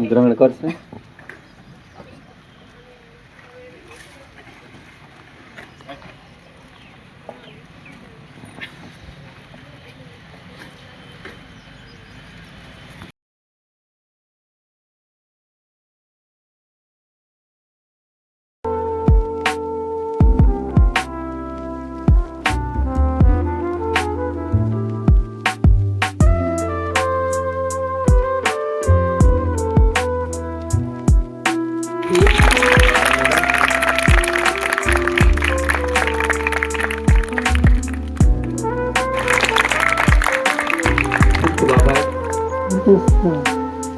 కొంచెం దూరం వెళ్ళకొచ్చు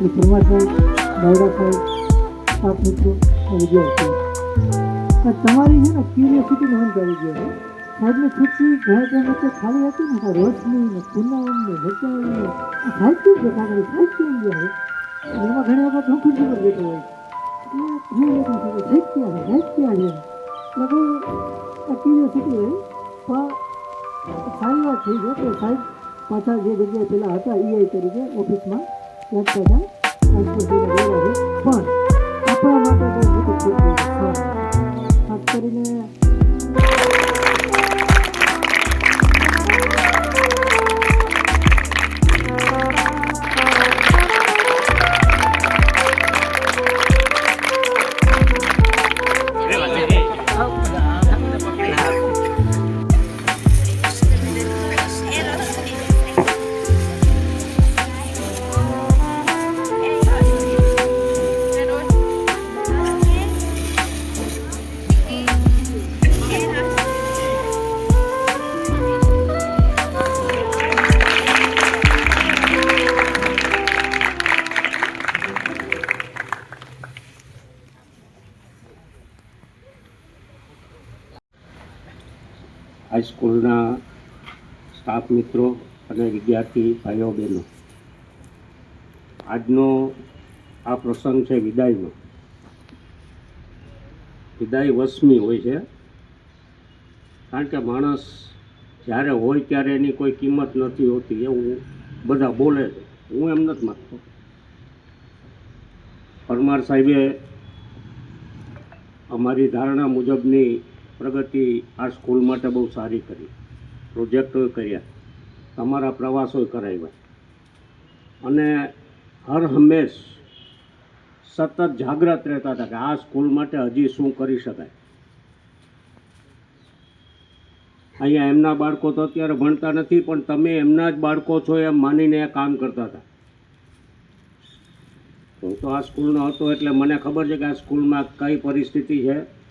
શ્રી પરમાર સાહેબ સાહેબ આપ મિત્રો વિદ્યાર્થીઓ તમારી છે ને ક્યુરિયોસિટી મન કરી ગયો છે સાહેબની ખુરશી ઘણા વચ્ચે ખાલી હતી ને રોશની ને પૂનમ ને વચાવી ને આ જ કાગળ સાહેબ કેમ ગયા એમાં ઘણી વખત હું ખુરશી પર બેઠો હોય છું ક્યાં છે એટલે આ હોય સારી વાત થઈ છે કે સાહેબ પાછા જે જગ્યાએ પેલા હતા ઈઆઈ તરીકે ઓફિસમાં ત્યાં જ પાછા ટ્રાન્સફર થઈને ગયેલા છે પણ આપણા માટે બહુ મોટું ખોટું છે. હા. ખાસ કરીને હાઈસ્કૂલના સ્ટાફ મિત્રો અને વિદ્યાર્થી ભાઈઓ બહેનો, આજનો આ પ્રસંગ છે વિદાયનો વિદાય વસમી હોય છે. કારણ કે માણસ જ્યારે હોય ત્યારે એની કોઈ કિંમત નથી હોતી, એવું બધા બોલે છે. હું એમ નથી માનતો. પરમાર સાહેબે અમારી ધારણા મુજબની પ્રગતિ આ સ્કૂલ માટે બહુ સારી કરી. પ્રોજેક્ટો કર્યા. તમારા પ્રવાસો કરાવ્યા. અને હર હંમેશ સતત જાગ્રત રહેતા હતા કે આ સ્કૂલ માટે હજી શું કરી શકાય. અહીંયા એમના બાળકો તો અત્યારે ભણતા નથી, પણ તમે એમના જ બાળકો છો એમ માનીને કામ કરતા હતા. હું તો આ સ્કૂલનો હતો એટલે મને ખબર છે કે આ સ્કૂલમાં કઈ પરિસ્થિતિ છે.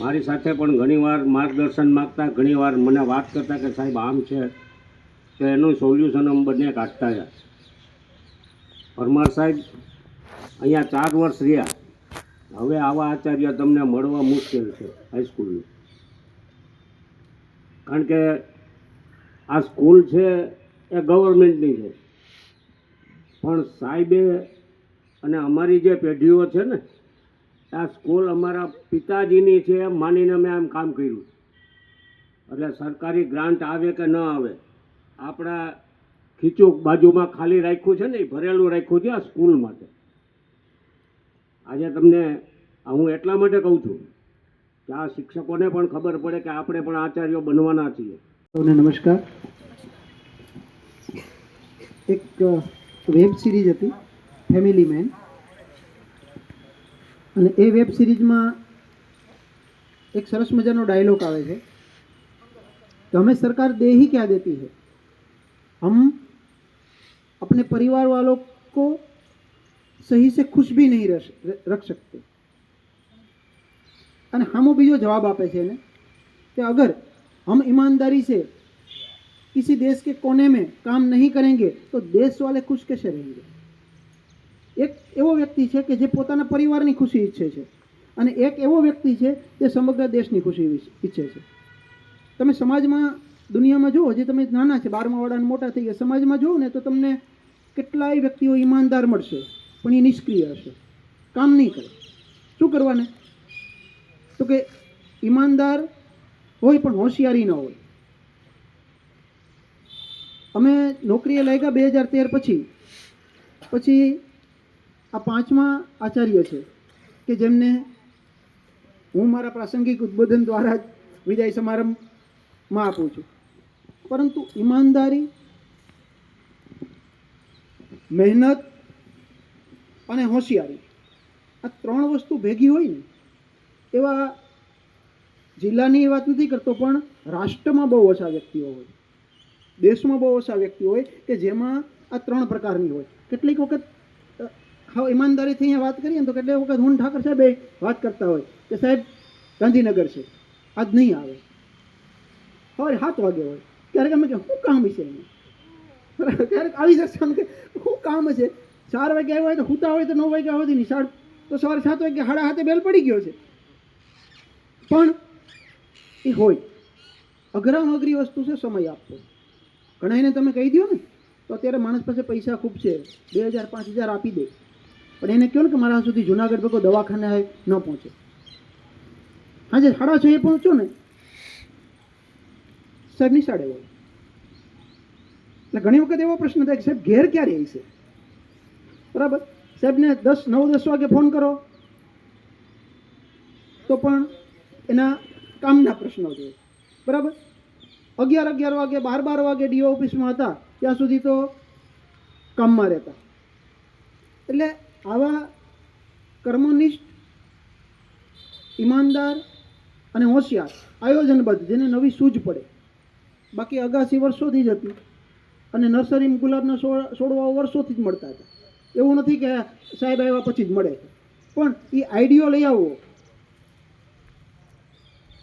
મારી સાથે પણ ઘણીવાર માર્ગદર્શન માગતા, ઘણીવાર મને વાત કરતા કે સાહેબ આમ છે તો એનું સોલ્યુશન અમે બંને કાઢતા હતા પરમાર સાહેબ, અહીંયા ચાર વર્ષ રહ્યા. હવે આવા આચાર્ય તમને મળવા મુશ્કેલ છે હાઈસ્કૂલનું કારણ કે આ સ્કૂલ છે એ ગવર્મેન્ટની છે. પણ સાહેબે અને અમારી જે પેઢીઓ છે ને આ સ્કૂલ અમારા પિતાજીની છે એમ માનીને મેં આમ કામ કર્યું. એટલે સરકારી ગ્રાન્ટ આવે કે ન આવે, આપણા ખીચું બાજુમાં ખાલી રાખ્યું છે ને ભરેલું રાખ્યું છે આ સ્કૂલ માટે. આજે તમને હું એટલા માટે કહું છું કે આ શિક્ષકોને પણ ખબર પડે કે આપણે પણ આચાર્યો બનવાના છીએ. સૌને નમસ્કાર. એક વેબ સિરીઝ હતી, ફેમિલી મેન. અને એ વેબ સિરીઝમાં એક સરસ મજાનો ડાયલોગ આવે છે कि हमें सरकार दे ही क्या देती है हम अपने परिवार वालों को सही से खुश भी नहीं रख रख सकते અને હામો બીજો જવાબ આપે છે એને कि अगर हम ईमानदारी से किसी देश के कोने में काम नहीं करेंगे तो देश वाले खुश कैसे रहेंगे એક એવો વ્યક્તિ છે કે જે પોતાના પરિવારની ખુશી ઈચ્છે છે. અને એક એવો વ્યક્તિ છે જે સમગ્ર દેશની ખુશી ઈચ્છે છે. તમે સમાજમાં, દુનિયામાં જુઓ જે તમે નાના છે, બારમા વાળાને મોટા થઈ ગયા, સમાજમાં જુઓ ને તો તમને કેટલાય વ્યક્તિઓ ઈમાનદાર મળશે, પણ એ નિષ્ક્રિય હશે. કામ નહીં કરે. શું કરવાને? તો કે ઈમાનદાર હોય પણ હોશિયારી ન હોય. અમે નોકરીએ લાગ્યા બે હજાર તેર પછી. પછી આ પાંચમા આચાર્ય છે, કે જેમને હું મારા પ્રાસંગિક ઉદ્બોધન દ્વારા જ વિદાય સમારંભમાં આપું છું. પરંતુ ઈમાનદારી, મહેનત અને હોશિયારી આ ત્રણ વસ્તુ ભેગી હોય ને, એવા જિલ્લાની એ વાત નથી કરતો, પણ રાષ્ટ્રમાં બહુ ઓછા વ્યક્તિઓ હોય. દેશમાં બહુ ઓછા વ્યક્તિઓ હોય કે જેમાં આ ત્રણ પ્રકારની હોય. કેટલીક વખત હા, ઈમાનદારીથી અહીંયા વાત કરીએ ને તો કેટલી વખત હું ઠાકર સાહેબ વાત કરતા હોય કે સાહેબ, ગાંધીનગર છે. આજ નહીં આવે. સવારે સાત વાગે હોય. ક્યારેક અમે કે શું કામ છે એને ક્યારેક આવી જશે અમે કે, શું કામ છે ચાર વાગે આવ્યા હોય તો હુતા હોય તો નવ વાગ્યા સુધી નિશાળ તો સવારે સાત વાગે હાડા હાથે બેલ પડી ગયો છે. પણ એ હોય. અઘરામાં અઘરી વસ્તુ છે, સમય આપવો. ઘણાને તમે કહી દો ને, તો અત્યારે માણસ પાસે પૈસા ખૂબ છે. બે હજાર, પાંચ હજાર આપી દે. પણ એને કહો ને કે મારા સુધી જુનાગઢ ભેગો દવાખાને ન પહોંચે. હા જે સાડા છ એ પહોંચ્યો ને? સાહેબ, નિશાળે હોય. એટલે ઘણી વખત એવો પ્રશ્ન થાય કે સાહેબ, ઘેર ક્યારે આવશે બરાબર? સાહેબને દસ, નવ, દસ વાગે ફોન કરો. તો પણ એના કામના પ્રશ્નો છે. બરાબર? અગિયાર અગિયાર વાગે, બાર બાર વાગે ડીઓ ઓફિસમાં હતા, ત્યાં સુધી તો કામમાં રહેતા. એટલે આવા કર્મનિષ્ઠ, ઈમાનદાર અને હોશિયાર આયોજનબદ્ધ જેને નવી સૂઝ પડે. બાકી અગાસી વર્ષોથી જ હતી અને નર્સરીમાં ગુલાબના છોડ છોડવાઓ વર્ષોથી જ મળતા હતા. એવું નથી કે સાહેબ આવ્યા પછી જ મળે. પણ એ આઈડિયો લઈ આવવો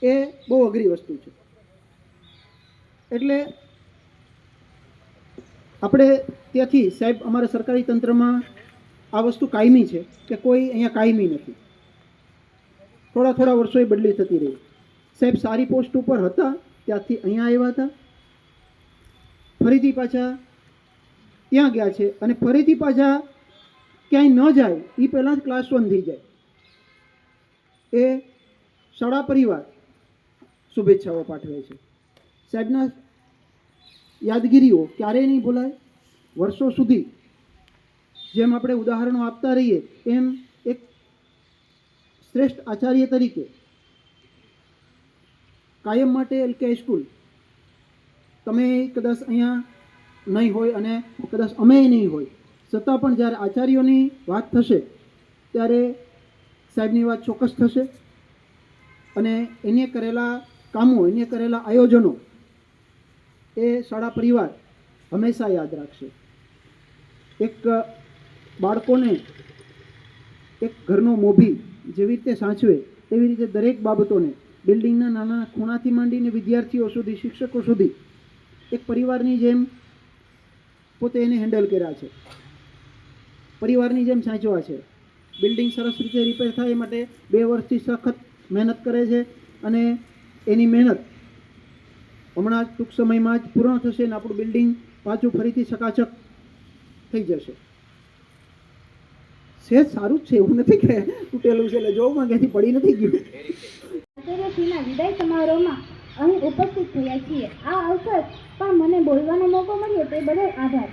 એ બહુ અઘરી વસ્તુ છે. એટલે આપણે ત્યાંથી સાહેબ અમારા સરકારી તંત્રમાં આ વસ્તુ કાયમી છે કે કોઈ અહીંયા કાયમી નથી. થોડા થોડા વર્ષોએ બદલી થતી રહી. સાહેબ, સારી પોસ્ટ ઉપર હતા, ત્યાંથી અહીંયા આવ્યા હતા. ફરીથી પાછા ત્યાં ગયા છે અને ફરીથી પાછા ક્યાંય ન જાય, એ પહેલાં જ ક્લાસ વન થઈ જાય. એ શાળા પરિવાર શુભેચ્છાઓ પાઠવે છે. સાહેબના યાદગીરીઓ ક્યારેય નહીં ભૂલાય. વર્ષો સુધી જેમ આપણે ઉદાહરણો આપતા રહીએ, એમ એક શ્રેષ્ઠ આચાર્ય તરીકે કાયમ માટે એલકે સ્કૂલ તમે કદાચ અહીંયા નહીં હોય અને કદાચ અમે નહીં હોય, છતાં પણ જ્યારે આચાર્યોની વાત થશે, ત્યારે સાહેબની વાત ચોક્કસ થશે. અને એને કરેલા કામો, એને કરેલા આયોજનો એ શાળા પરિવાર હંમેશા યાદ રાખશે. એક બાળકોને એક ઘરનો મોભી જેવી રીતે સાચવે તેવી રીતે દરેક બાબતોને, બિલ્ડિંગના નાના ખૂણાથી માંડીને વિદ્યાર્થીઓ સુધી, શિક્ષકો સુધી, એક પરિવારની જેમ પોતે એને હેન્ડલ કર્યા છે. પરિવારની જેમ સાચવા છે. બિલ્ડિંગ સરસ રીતે રિપેર થાય એ માટે બે વર્ષથી સખત મહેનત કરે છે અને એની મહેનત હમણાં ટૂંક સમયમાં જ પૂર્ણ થશે અને આપણું બિલ્ડિંગ પાછું ફરીથી સકાચક થઈ જશે. સહેજ સારું છે, એવું નથી કે તૂટેલું છે, એટલે જોવામાં ક્યાંથી પડી નથી ગયું. આચાર્યશ્રીના વિદાય સમારોહમાં અહીં ઉપસ્થિત થયા છીએ. આ અવસર પણ મને બોલવાનો મોકો મળ્યો તે બદલ આભાર.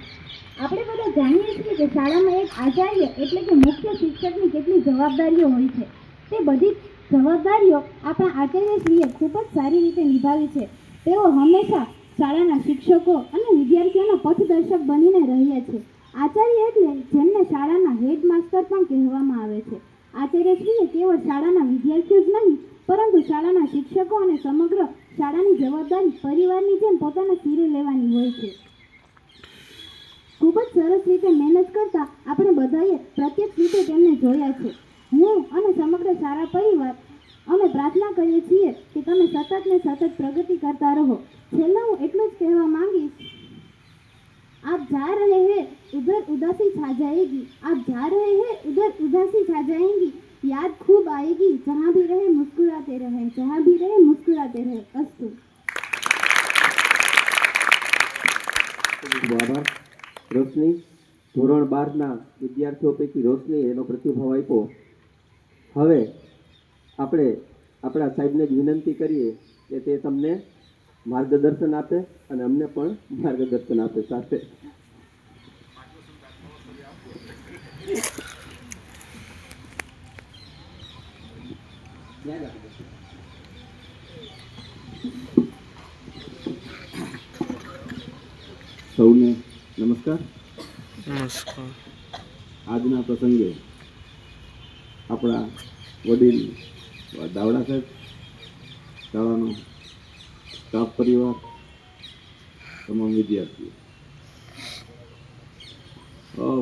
આપણે બધા જાણીએ છીએ કે શાળામાં એક આચાર્ય એટલે કે મુખ્ય શિક્ષકની કેટલી જવાબદારીઓ હોય છે, તે બધી જવાબદારીઓ આપણા આચાર્યશ્રીએ ખૂબ જ સારી રીતે નિભાવી છે. તેઓ હંમેશા શાળાના શિક્ષકો અને વિદ્યાર્થીઓના પથદર્શક બનીને રહ્યા છે. આચાર્ય એટલે જેમને શાળાના હેડમાસ્ટર પણ કહેવામાં આવે છે. આચાર્યશ્રીએ કેવળ શાળાના વિદ્યાર્થીઓ જ નહીં, પરંતુ શાળાના શિક્ષકો અને સમગ્ર શાળાની જવાબદારી પરિવારની જેમ પોતાના સિરે લેવાની હોય છે. ખૂબ જ સરસ રીતે મહેનત કરતા આપણે બધાએ પ્રત્યક્ષ રીતે તેમને જોયા છે. હું અને સમગ્ર શાળા પરિવાર અમે પ્રાર્થના કરીએ છીએ કે તમે સતત ને સતત પ્રગતિ કરતા રહો. છેલ્લા હું એટલું જ કહેવા માંગીશ आप जा रहे हैं उधर उदासी छा जाएगी आप जा रहे हैं उधर उदासी छा जाएंगी याद खूब आएगी जहाँ भी रहे मुस्कुराते रहे जहाँ भी रहे मुस्कुराते रहे अस्तु ખૂબ આભાર રોશની ધોરણ બારના વિદ્યાર્થીઓ પૈકી રોશની એનો પ્રતિભાવ આપ્યો હવે આપણે આપણા સાહેબને જ વિનંતી કરીએ કે તે તમને માર્ગદર્શન આપે અને અમને પણ માર્ગદર્શન આપે સાથે. સૌને નમસ્કાર. નમસ્કાર. આજના પ્રસંગે આપણા વડીલ દાવડા સાહેબ શાળાનો સ્ટાફ પરિવાર, તમામ વિદ્યાર્થીઓ.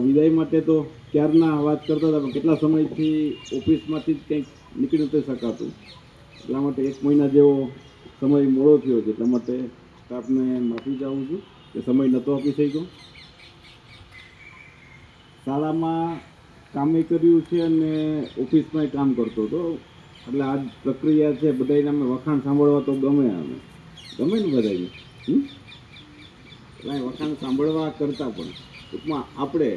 વિદાય માટે તો ક્યારના વાત કરતા હતા કેટલા સમયથી ઓફિસમાંથી જ કંઈક નીકળી નથી શકાતું. એટલા માટે એક મહિના જેવો સમય મોડો થયો છે, એટલા માટે સ્ટાફને માફી ચાહું છું કે સમય નહોતો આપી શક્યો. શાળામાં કામે કર્યું છે અને ઓફિસમાં કામ કરતો હતો. એટલે આ પ્રક્રિયા છે બધાને અમે વખાણ સાંભળવા તો ગમે અમે. ગમે ને બધાને આ વખાણ સાંભળવા કરતાં પણ. ટૂંકમાં આપણે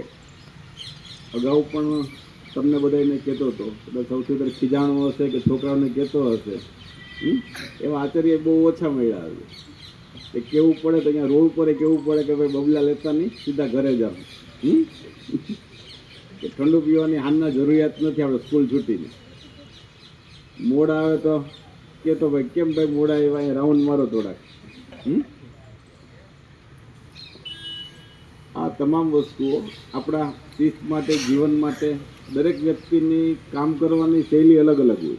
અગાઉ પણ તમને બધાને કહેતો હતો એટલે સૌથી વધારે ખીજાણો હશે કે છોકરાઓને કહેતો હશે? એવા આચાર્ય બહુ ઓછા મળ્યા એ કેવું પડે તો અહીંયા રોડ પર કેવું પડે કે ભાઈ બબલા લેતા નહીં, સીધા ઘરે જાઓ? કે ઠંડુ પીવાની હાલના જરૂરિયાત નથી, આપણે સ્કૂલ છૂટીને. મોડા આવે તો કહેતો ભાઈ, કેમ ભાઈ મોડા એવા રાઉન્ડ મારો થોડાક. આ તમામ વસ્તુઓ આપણા શિસ્ત માટે, જીવન માટે, દરેક વ્યક્તિની કામ કરવાની શૈલી અલગ અલગ હોય.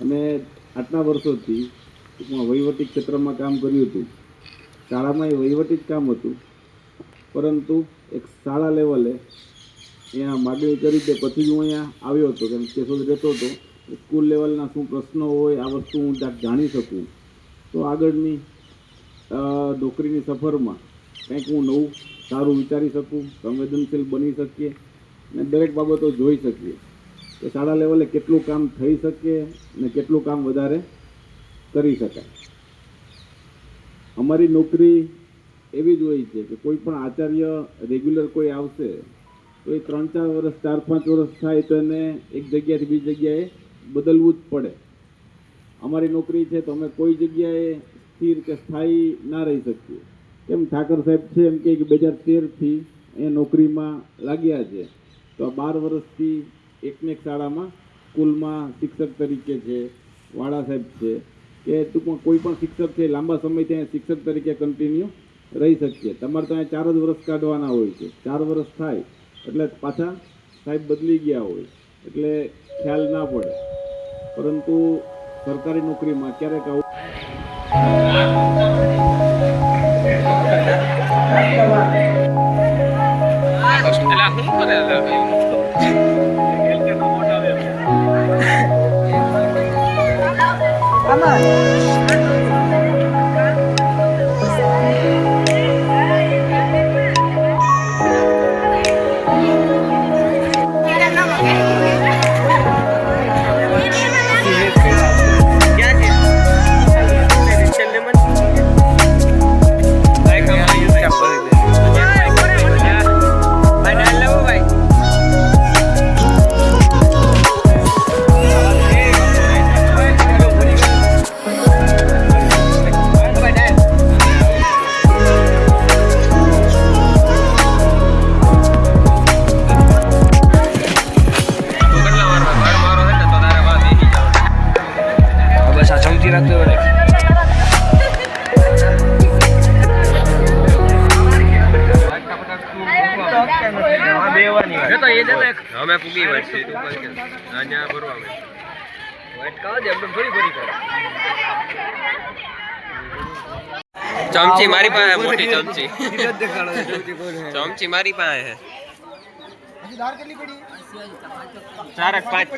અને આટલા વર્ષોથી ટૂંકમાં વહીવટી ક્ષેત્રમાં કામ કર્યું હતું. શાળામાં એ વહીવટી જ કામ હતું. પરંતુ એક શાળા લેવલે અહીંયા માગણી કરી કે પછી હું અહીંયા આવ્યો હતો, કેમ કે સુધી રહેતો હતો. સ્કૂલ લેવલના શું પ્રશ્નો હોય, આ વસ્તુ હું જાણી શકું. તો આગળની નોકરીની સફરમાં કંઈક હું નવું, સારું વિચારી શકું, સંવેદનશીલ બની શકીએ અને દરેક બાબતો જોઈ શકીએ. કે શાળા લેવલે કેટલું કામ થઈ શકે ને કેટલું કામ વધારે કરી શકાય. અમારી નોકરી એવી જ હોય છે કે કોઈ પણ આચાર્ય રેગ્યુલર કોઈ આવશે, તો એ ત્રણ ચાર વર્ષ, ચાર પાંચ વર્ષ થાય તો એને એક જગ્યાએથી બીજી જગ્યાએ બદલવું જ પડે. અમારી નોકરી છે તો અમે કોઈ જગ્યાએ સ્થિર કે સ્થાયી ના રહી શકીએ. કેમ ઠાકર સાહેબ છે એમ કે બે હજાર તેરથી અહીંયા નોકરીમાં લાગ્યા છે. તો બાર વર્ષથી એકને એક શાળામાં સ્કૂલમાં શિક્ષક તરીકે છે, વાળા સાહેબ છે. કે ટૂંકમાં કોઈ પણ શિક્ષક છે લાંબા સમયથી અહીંયા શિક્ષક તરીકે કન્ટિન્યુ રહી શકીએ. તમારે તો અહીંયા ચાર જ વર્ષ કાઢવાના હોય છે. ચાર વર્ષ થાય એટલે પાછા સાહેબ બદલી ગયા હોય. એટલે ખ્યાલ ના પડે. પરંતુ સરકારી નોકરીમાં ક્યારેક આવું બસ અમે પૂગી વાત છે. અહીંયા ભરવા ચમચી મારી પાસે મોટી ચમચી. ચમચી મારી પાસે છે. ચાર પાંચ.